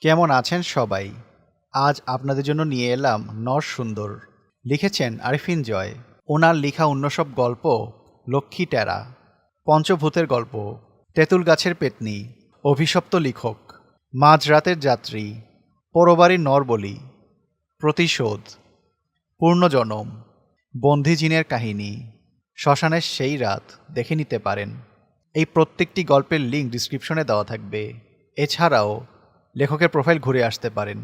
কেমন আছেন সবাই? আজ আপনাদের জন্য নিয়ে এলাম নর সুন্দর। লিখেছেন আরিফিন জয়। ওনার লেখা অন্য সব গল্প লক্ষ্মী টেরা। পঞ্চভূতের গল্প, তেঁতুল গাছের পেতনি, অভিশপ্ত লিখক, মাঝরাতের যাত্রী পরবারই নরবলি প্রতিশোধ পূর্ণজনম বন্ধিজিনের কাহিনী, শ্মশানের সেই রাত দেখে নিতে পারেন। এই প্রত্যেকটি গল্পের লিঙ্ক ডিসক্রিপশনে দেওয়া থাকবে। এছাড়াও লেখকের প্রোফাইল ঘুরে আসতে পারেন।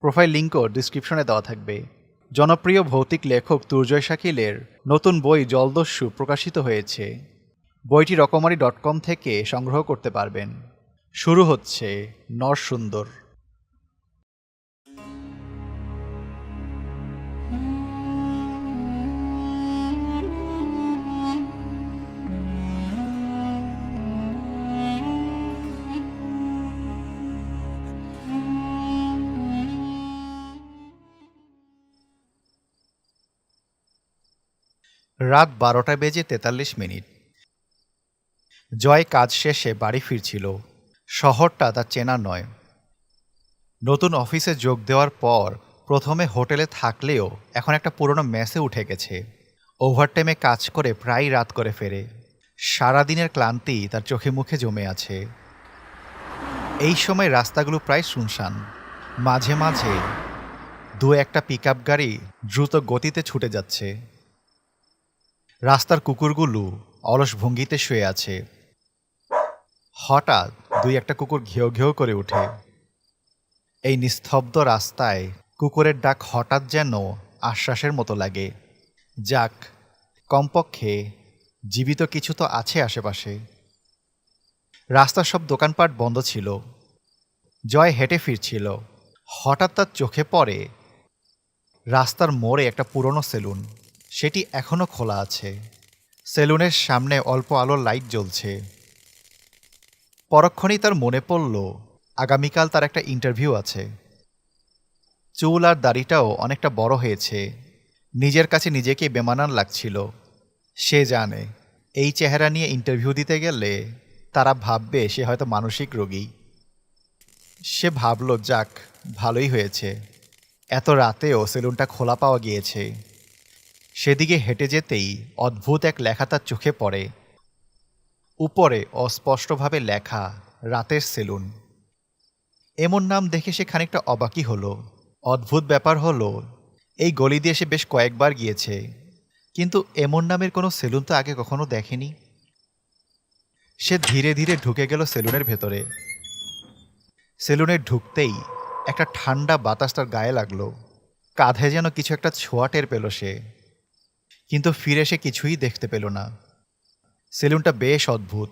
প্রোফাইল লিঙ্কও ডিসক্রিপশনে দেওয়া থাকবে। জনপ্রিয় ভৌতিক লেখক তুর্জয় শাকিলের নতুন বই জলদস্যু প্রকাশিত হয়েছে। বইটি রকমারি ডট কম থেকে সংগ্রহ করতে পারবেন। শুরু হচ্ছে নরসুন্দর। রাত বারোটা বেজে তেতাল্লিশ মিনিট। জয় কাজ শেষে বাড়ি ফিরছিল। শহরটা তার চেনা নয়। নতুন অফিসে যোগ দেওয়ার পর প্রথমে হোটেলে থাকলেও এখন একটা পুরনো মেসে উঠে গেছে। ওভারটাইমে কাজ করে প্রায় রাত করে ফেরে। সারাদিনের ক্লান্তি তার চোখে মুখে জমে আছে। এই সময় রাস্তাগুলো প্রায় শুনশান। মাঝে মাঝে দু একটা পিকআপ গাড়ি দ্রুত গতিতে ছুটে যাচ্ছে। রাস্তার কুকুরগুলো অলস ভঙ্গিতে শুয়ে আছে। হঠাৎ দুই একটা কুকুর ঘেউ ঘেউ করে ওঠে। এই নিস্তব্ধ রাস্তায় কুকুরের ডাক হঠাৎ যেন আশ্বাসের মতো লাগে। যাক, কমপক্ষে জীবিত কিছু তো আছে আশেপাশে। রাস্তার সব দোকানপাট বন্ধ ছিল। জয় হেঁটে ফিরছিল। হঠাৎ তার চোখে পড়ে রাস্তার মোড়ে একটা পুরনো সেলুন। সেটি এখনও খোলা আছে। সেলুনের সামনে অল্প আলোর লাইট জ্বলছে। পরক্ষণেই তার মনে পড়ল, আগামীকাল তার একটা ইন্টারভিউ আছে। চুল আর দাড়িটাও অনেকটা বড় হয়েছে। নিজের কাছে নিজেকে বেমানান লাগছিল। সে জানে, এই চেহারা নিয়ে ইন্টারভিউ দিতে গেলে তারা ভাববে সে হয়তো মানসিক রোগী। সে ভাবল, যাক, ভালোই হয়েছে। এত রাতেও সেলুনটা খোলা পাওয়া গিয়েছে। সেদিকে হেঁটে যেতেই অদ্ভুত এক লেখা তার চোখে পড়ে। উপরে অস্পষ্টভাবে লেখা, রাতের সেলুন। এমন নাম দেখে সে খানিকটা অবাকই হলো। অদ্ভুত ব্যাপার হলো, এই গলি দিয়ে সে বেশ কয়েকবার গিয়েছে, কিন্তু এমন নামের কোনো সেলুন তো আগে কখনো দেখেনি। সে ধীরে ধীরে ঢুকে গেল সেলুনের ভেতরে। সেলুনে ঢুকতেই একটা ঠান্ডা বাতাস তার গায়ে লাগল। কাঁধে যেন কিছু একটা ছোঁয়া টের পেল সে। কিন্তু ফিরে সে কিছুই দেখতে পেল না। সেলুনটা বেশ অদ্ভুত।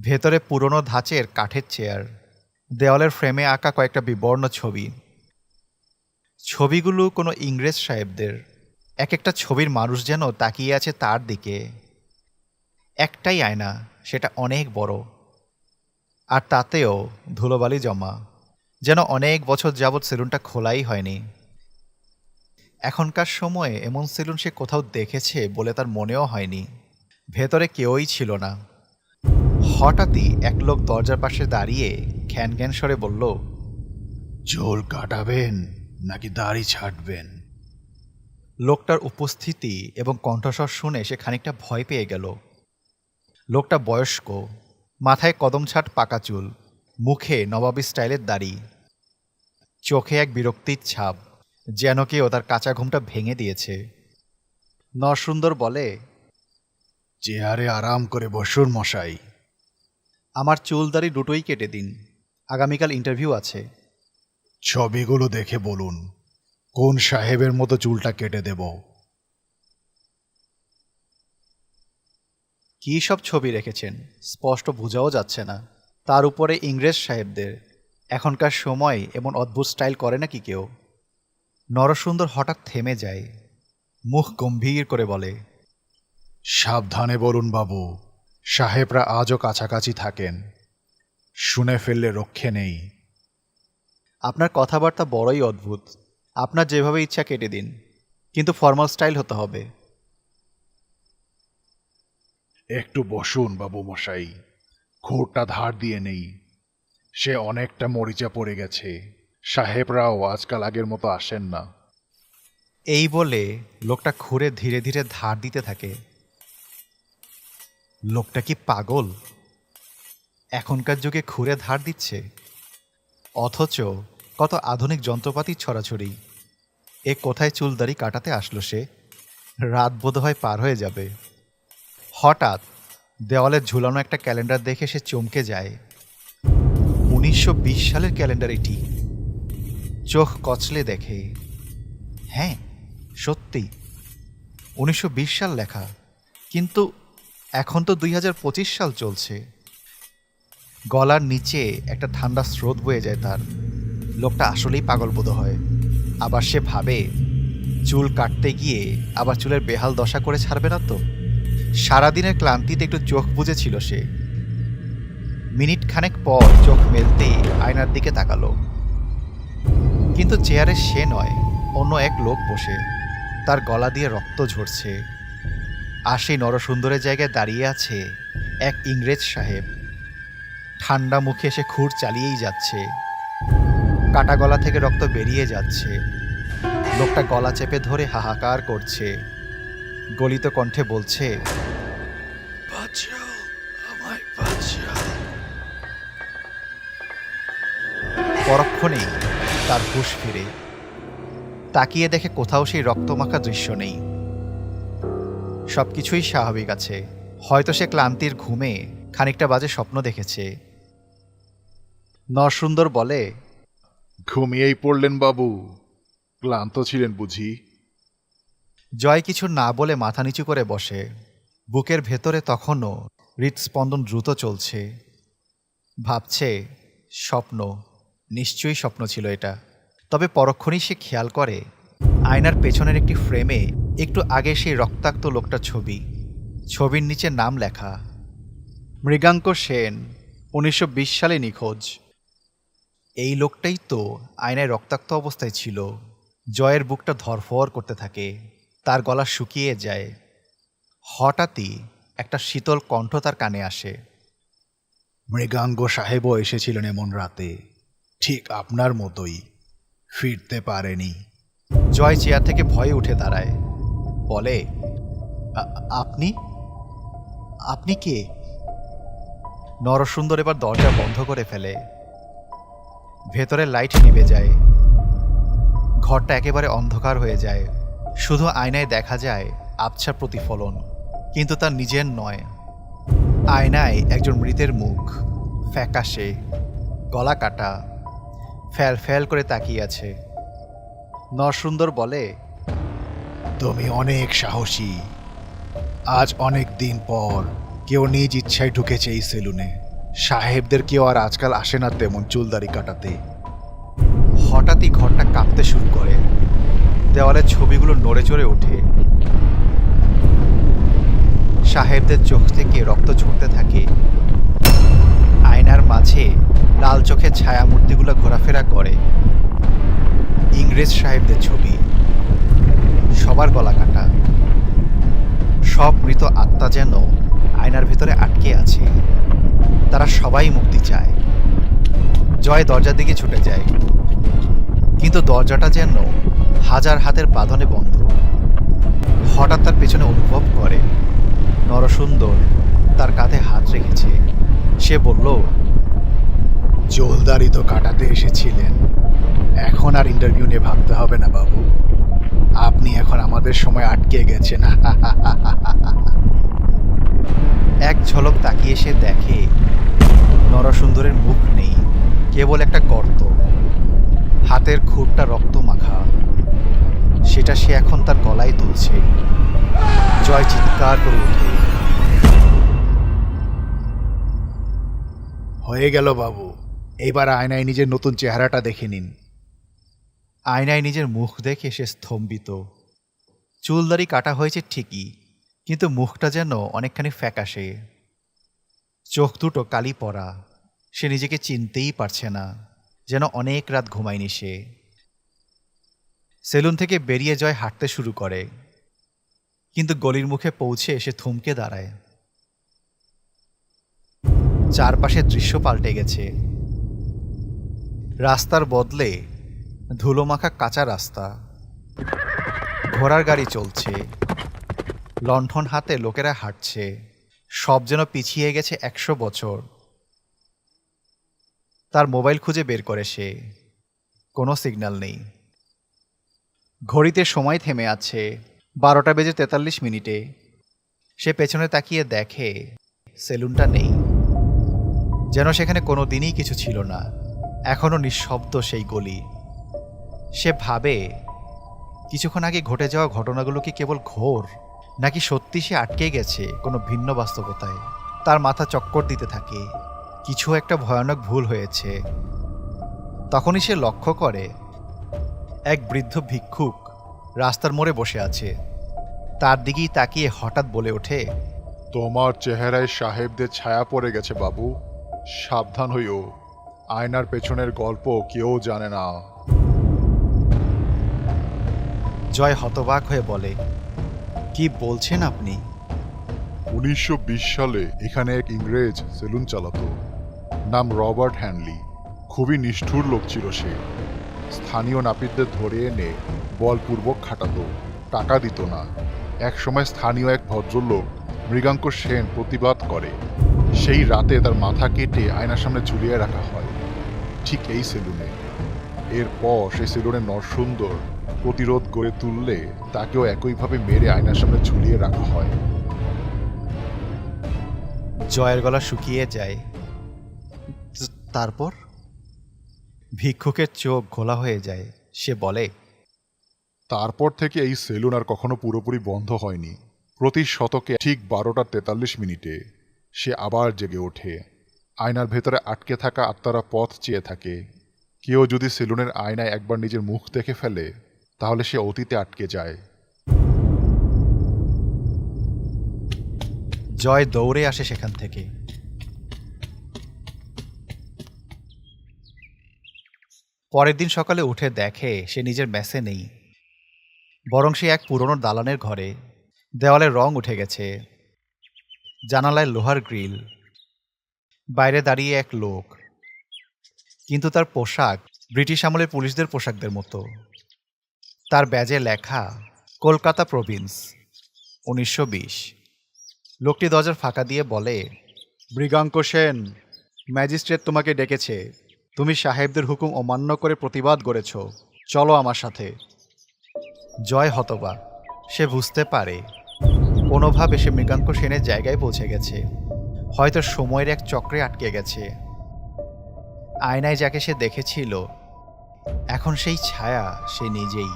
ভেতরে পুরনো ধাঁচের কাঠের চেয়ার, দেওয়ালের ফ্রেমে আঁকা কয়েকটা বিবর্ণ ছবি। ছবিগুলো কোনো ইংরেজ সাহেবদের। এক একটা ছবির মানুষ যেন তাকিয়ে আছে তার দিকে। একটাই আয়না, সেটা অনেক বড়। আর তাতেও ধুলোবালি জমা। যেন অনেক বছর যাবৎ সেলুনটা খোলাই হয়নি। এখনকার সময়ে এমন সেলুন সে কোথাও দেখেছে বলে তার মনেও হয়নি। ভেতরে কেউই ছিল না। হঠাৎই এক লোক দরজার পাশে দাঁড়িয়ে খ্যান খ্যান সরে বলল চুল কাটাবেন নাকি দাড়ি ছাটবেন? লোকটার উপস্থিতি এবং কণ্ঠস্বর শুনে সে খানিকটা ভয় পেয়ে গেল। লোকটা বয়স্ক মাথায় কদম ছাট পাকা চুল মুখে নবাবী স্টাইলের দাড়ি চোখে এক বিরক্তির ছাপ। যেন কেউ তার কাঁচা ঘুমটা ভেঙে দিয়েছে। নরসুন্দর বলে চেয়ারে আরাম করে বসুন মশাই। আমার চুল দাড়ি দুটোই কেটে দিন। আগামীকাল ইন্টারভিউ আছে। ছবিগুলো দেখে বলুন কোন সাহেবের মতো চুলটা কেটে দেব? কী সব ছবি রেখেছেন? স্পষ্ট বোঝাও যাচ্ছে না। তার উপরে ইংরেজ সাহেবদের। এখনকার সময় এমন অদ্ভুত স্টাইল করে নাকি কেউ? নরসুন্দর হঠাৎ থেমে যায় মুখ গম্ভীর করে বলে সাবধানে বলুন বাবু সাহেবরা আজও কাছাকাছি থাকেন শুনে ফেললে রক্ষে নেই। আপনার কথাবার্তা বড়ই অদ্ভুত। আপনার যেভাবে ইচ্ছা কেটে দিন কিন্তু ফর্মাল স্টাইল হতে হবে। একটু বসুন বাবু মশাই ঘোরটা ধার দিয়ে নেই সে অনেকটা মরিচা পড়ে গেছে। সাহেবরাও আজকাল আগের মতো আসেন না। এই বলে লোকটা খুঁড়ে ধীরে ধীরে ধার দিতে থাকে। লোকটা কি পাগল? এখনকার যুগে খুঁড়ে ধার দিচ্ছে। অথচ কত আধুনিক যন্ত্রপাতি ছড়াছড়ি। এ কোথায় চুলদারি কাটাতে আসলো সে? রাত বোধহয় পার হয়ে যাবে। হঠাৎ দেওয়ালে ঝুলানো একটা ক্যালেন্ডার দেখে সে চমকে যায়। উনিশশো বিশ সালের ক্যালেন্ডার এটি। চোখ কচলে দেখে। হ্যাঁ সত্যি। উনিশশো বিশ সাল লেখা। কিন্তু এখন তো দুই হাজার পঁচিশ সাল চলছে। গলার নিচে একটা ঠান্ডা স্রোত বয়ে যায় তার। লোকটা আসলেই পাগল বোধ হয়। আবার সে ভাবে, চুল কাটতে গিয়ে আবার চুলের বেহাল দশা করে ছাড়বে না তো? সারাদিনের ক্লান্তিতে একটু চোখ বুঝেছিল সে। মিনিট খানেক পর চোখ মেলতেই আয়নার দিকে তাকালো। কিন্তু চেয়ারে সে নয় অন্য এক লোক বসে। তার গলা দিয়ে রক্ত ঝরছে। আর সেই নরসুন্দরের জায়গায় দাঁড়িয়ে আছে এক ইংরেজ সাহেব। ঠান্ডা মুখে সে খুর চালিয়েই যাচ্ছে। কাটা গলা থেকে রক্ত বেরিয়ে যাচ্ছে। লোকটা গলা চেপে ধরে হাহাকার করছে। গলিত কণ্ঠে বলছে পরক্ষণেই তার হুঁশ ফিরে। তাকিয়ে দেখে কোথাও সেই রক্তমাখা দৃশ্য নেই। সবকিছুই স্বাভাবিক আছে। হয়তো সে ক্লান্তির ঘুমে খানিকটা বাজে স্বপ্ন দেখেছে। নরসুন্দর বলে ঘুমিয়েই পড়লেন বাবু। ক্লান্ত ছিলেন বুঝি? জয় কিছু না বলে মাথা নিচু করে বসে। বুকের ভেতরে তখনও হৃদস্পন্দন দ্রুত চলছে। ভাবছে স্বপ্ন। নিশ্চয়ই স্বপ্ন ছিল এটা। তবে পরক্ষণেই সে খেয়াল করে, আয়নার পেছনের একটি ফ্রেমে একটু আগে সেই রক্তাক্ত লোকটা ছবি। ছবির নিচে নাম লেখা, মৃগাঙ্ক সেন, উনিশশো বিশ সালে নিখোঁজ। এই লোকটাই তো আয়নায় রক্তাক্ত অবস্থায় ছিল, জয়ের বুকটা ধরফর করতে থাকে, তার গলা শুকিয়ে যায়। হঠাৎই একটা শীতল কণ্ঠ তার কানে আসে। মৃগাঙ্গ সাহেবও এসেছিলেন এমন রাতে। ঠিক আপনার মতোই। ফিরতে পারেনি। জয় চেয়ার থেকে ভয়ে উঠে দাঁড়ায়। বলে আপনি? আপনি কে? নরসুন্দর এবার দরজা বন্ধ করে ফেলে। ভেতরে লাইট নিভে যায়। ঘরটা একেবারে অন্ধকার হয়ে যায়। শুধু আয়নায় দেখা যায় আবছা প্রতিফলন, কিন্তু তার নিজের নয়। আয়নায় একজন মৃতের মুখ, ফ্যাকাশে, গলা কাটা। ফ্যাল ফ্যাল করে তাকিয়ে আছে। নরসুন্দর বলে তুমি অনেক সাহসী। আজ অনেক দিন পর কেউ নিজ ইচ্ছায় ঢুকেছে এই সেলুনে। সাহেবদের কেউ আর আজকাল আসে না তেমন চুলদারি কাটাতে। হঠাৎই ঘরটা কাঁপতে শুরু করে। দেওয়ালের ছবিগুলো নড়ে চড়ে ওঠে। সাহেবদের চোখ থেকে রক্ত ঝরতে থাকে। আয়নার মাঝে লাল চোখের ছায়ামূর্তিগুলো ঘোরাফেরা করে। ইংরেজ সাহেবদের ছবি। সবার গলা কাটা সব মৃত আত্মা যেন আয়নার ভেতরে আটকে আছে। তারা সবাই মুক্তি চায়। জয় দরজার দিকে ছুটে যায়। কিন্তু দরজাটা যেন হাজার হাতের বাঁধনে বন্ধ। হঠাৎ তার পেছনে অনুভব করে। নরসুন্দর তার কাঁধে হাত রেখেছে। সে বলল চুলদারি তো কাটাতে এসেছিলেন। এখন আর ইন্টারভিউ নিয়ে ভাবতে হবে না, বাবু। আপনি এখন আমাদের সময় আটকে গেছেন। এক ঝলক তাকিয়ে সে দেখে, নরসুন্দরের মুখ নেই, কেবল একটা গর্ত। হাতের খুঁটটা রক্ত মাখা সেটা সে এখন তার গলায় তুলছে। জয় চিৎকার করে ওঠে হয়ে গেল, বাবু। এবার আয়নায় নিজের নতুন চেহারাটা দেখে নিন। আয়নায় নিজের মুখ দেখে সে স্তম্ভিত। চুলদারি কাটা হয়েছে ঠিকই, কিন্তু মুখটা যেন অনেকখানি ফ্যাকাশে। চোখ দুটো কালি পড়া সে নিজেকে চিনতেই পারছে না, যেন অনেক রাত ঘুমায়নি সে। সেলুন থেকে বেরিয়ে জয় হাঁটতে শুরু করে, কিন্তু গলির মুখে পৌঁছে সে থমকে দাঁড়ায়। চারপাশের দৃশ্য পাল্টে গেছে। রাস্তার বদলে ধুলোমাখা কাঁচা রাস্তা। ঘোড়ার গাড়ি চলছে। লণ্ঠন হাতে লোকেরা হাঁটছে। সব যেন পিছিয়ে গেছে একশো বছর। তার মোবাইল খুঁজে বের করে সে। কোনো সিগন্যাল নেই। ঘড়িতে সময় থেমে আছে বারোটা বেজে তেতাল্লিশ মিনিটে। সে পেছনে তাকিয়ে দেখে, সেলুনটা নেই। যেন সেখানে কোনো দিনই কিছু ছিল না। এখনও নিঃশব্দ সেই গলি। সে ভাবে, কিছুক্ষণ আগে ঘটে যাওয়া ঘটনাগুলো কি কেবল ঘোর, নাকি সত্যি সে আটকে গেছে কোনো ভিন্ন বাস্তবতায়? তার মাথা চক্কর দিতে থাকে। কিছু একটা ভয়ানক ভুল হয়েছে। তখনই সে লক্ষ্য করে, এক বৃদ্ধ ভিক্ষুক রাস্তার মোড়ে বসে আছে। তার দিকেই তাকিয়ে হঠাৎ বলে ওঠে, তোমার চেহারায় সাহেবদের ছায়া পড়ে গেছে বাবু। সাবধান হইও। আয়নার পেছনের গল্প কেউ জানে না। জয় হতবাক হয়ে বলে কি বলছেন আপনি? উনিশশো বিশ সালে এখানে এক ইংরেজ সেলুন চালাতো। নাম রবার্ট হ্যানলি। খুবই নিষ্ঠুর লোক ছিল সে। স্থানীয় নাপিতদের ধরে এনে বলপূর্বক খাটাতো। টাকা দিত না। একসময় স্থানীয় এক ভদ্রলোক মৃগাঙ্ক সেন প্রতিবাদ করে। সেই রাতে তার মাথা কেটে আয়নার সামনে ঝুলিয়ে রাখা হয়। ঠিক এই সেলুনে। এরপর সেই সেলুনের নরসুন্দর প্রতিরোধ গড়ে তুললে তাকেও একইভাবে মেরে আয়নার সামনে ঝুলিয়ে রাখা হয়। জয়ের গলা শুকিয়ে যায়। তারপর? ভিক্ষুকের চোখ ঘোলা হয়ে যায়। সে বলে তারপর থেকে এই সেলুন আর কখনো পুরোপুরি বন্ধ হয়নি। প্রতি শতকে ঠিক বারোটা তেতাল্লিশ মিনিটে সে আবার জেগে ওঠে। আয়নার ভেতরে আটকে থাকা আত্মারা পথ চেয়ে থাকে। কেউ যদি সেলুনের আয়নায় একবার নিজের মুখ দেখে ফেলে, তাহলে সে অতীতে আটকে যায়। জয় দৌড়ে আসে সেখান থেকে। পরের দিন সকালে উঠে দেখে সে নিজের মেসে নেই, বরং সে এক পুরনো দালানের ঘরে। দেওয়ালের রং উঠে গেছে, জানালায় লোহার গ্রিল। বাইরে দাঁড়িয়ে এক লোক। কিন্তু তার পোশাক ব্রিটিশ আমলের পুলিশদের পোশাকদের মতো। তার ব্যাজে লেখা, কলকাতা প্রভিন্স উনিশশো বিশ। লোকটি দরজার ফাঁকা দিয়ে বলে, মৃগাঙ্ক সেন, ম্যাজিস্ট্রেট তোমাকে ডেকেছে। তুমি সাহেবদের হুকুম অমান্য করে প্রতিবাদ করেছ। চলো আমার সাথে। জয় হতবা। সে বুঝতে পারে। কোনোভাবে সে মৃগাঙ্ক সেনের জায়গায় পৌঁছে গেছে। হয়তো সময়ের এক চক্রে আটকে গেছে। আয়নায় যাকে সে দেখেছিল, এখন সেই ছায়া সে নিজেই।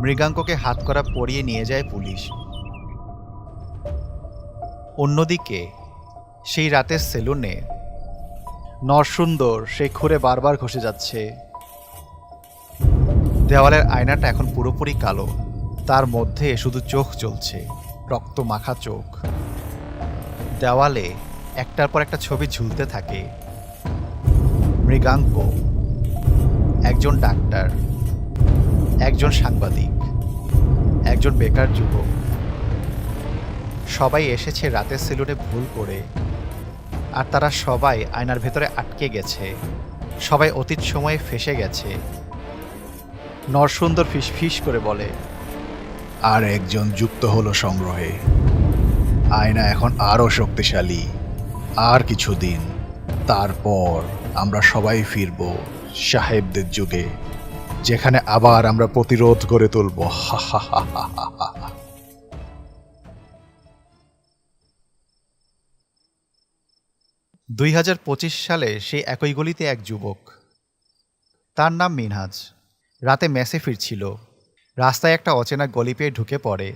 মৃগাঙ্ককে হাত করা পরিয়ে নিয়ে যায় পুলিশ। অন্যদিকে, সেই রাতের সেলুনে নরসুন্দর সেই খুঁড়ে বারবার ঘষে যাচ্ছে। দেওয়ালের আয়নাটা এখন পুরোপুরি কালো। তার মধ্যে শুধু চোখ জ্বলছে। রক্ত মাখা চোখ। দেওয়ালে একটার পর একটা ছবি ঝুলতে থাকে। মৃগাঙ্ক, একজন ডাক্তার, একজন সাংবাদিক, একজন বেকার যুবক। সবাই এসেছে রাতের সেলুনে ভুল করে, আর তারা সবাই আয়নার ভেতরে আটকে গেছে। সবাই অতীত সময়ে ফেসে গেছে। নরসুন্দর ফিস ফিস করে বলে আর একজন যুক্ত হলো সংগ্রহে। আয়না এখন আরও শক্তিশালী। আর কিছুদিন। তারপর আমরা সবাই ফিরব সাহেবদের যুগে, যেখানে আবার আমরা প্রতিরোধ গড়ে তুলব। হা হা হা হা হা দুই সালে সেই একই গলিতে এক যুবক। তার নাম মিনহাজ। রাতে মেসে ফিরছিল। রাস্তায় একটা অচেনা গলি পেয়ে ঢুকে পড়ে।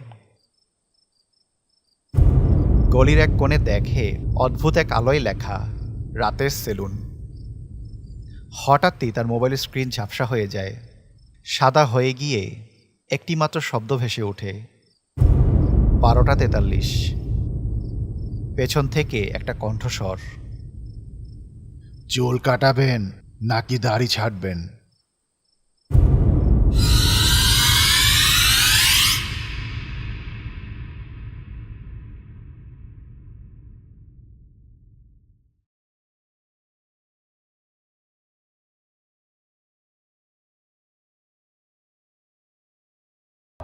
গলির এক কোণে দেখে অদ্ভুত এক আলোয় লেখা, রাতের সেলুন। হঠাৎই তার মোবাইলের স্ক্রিন ঝাপসা হয়ে যায়। সাদা হয়ে গিয়ে একটি মাত্র শব্দ ভেসে ওঠে। বারোটা তেতাল্লিশ। পেছন থেকে একটা কণ্ঠস্বর। চুল কাটাবেন নাকি দাড়ি ছাড়বেন?